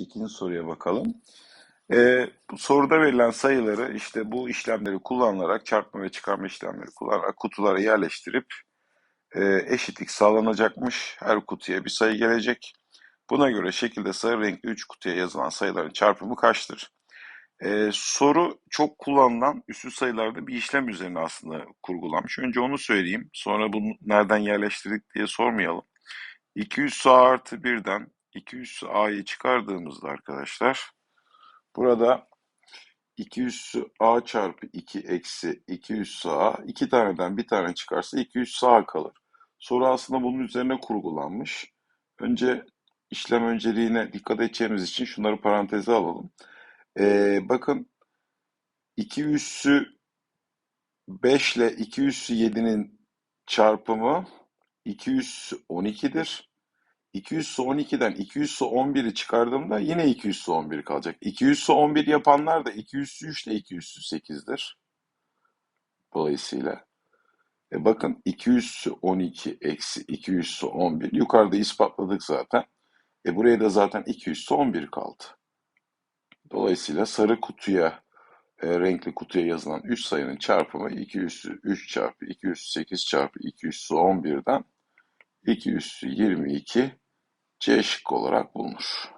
İkinci soruya bakalım. Bu soruda verilen sayıları işte bu işlemleri kullanılarak çarpma ve çıkarma işlemleri kullanarak kutulara yerleştirip e, eşitlik sağlanacakmış. Her kutuya bir sayı gelecek. Buna göre şekilde sarı renkli 3 kutuya yazılan sayıların çarpımı kaçtır? Ee, soru çok kullanılan üstü sayılarda bir işlem üzerine aslında kurgulanmış. Önce onu söyleyeyim. Sonra bunu nereden yerleştirdik diye sormayalım. 200 a artı 1'den 200 a'yı çıkardığımızda arkadaşlar burada 200 a çarpı 2 eksi 200 a iki taneden bir tane çıkarsa 200 a kalır. Soru aslında bunun üzerine kurgulanmış. Önce işlem önceliğine dikkat edeceğimiz için şunları paranteze alalım. Ee, bakın 2 üssü 5 ile 2 üssü 7'nin çarpımı 2 üssü 12'dir. 2 üssü 12'den 2 üssü 11'i çıkardığımda yine 2 üssü 11 kalacak. 2 üssü 11 yapanlar da 2 üssü 3 ile 2 üssü 8'dir. Dolayısıyla e bakın 2 üssü 12 eksi 2 üssü 11 yukarıda ispatladık zaten. E buraya da zaten 2 üssü 11 kaldı. Dolayısıyla sarı kutuya e, renkli kutuya yazılan 3 sayının çarpımı 2 üssü 3 çarpı 2 üssü 8 çarpı 2 üssü 11'den 2 üssü 22 C şıkkı olarak bulunur.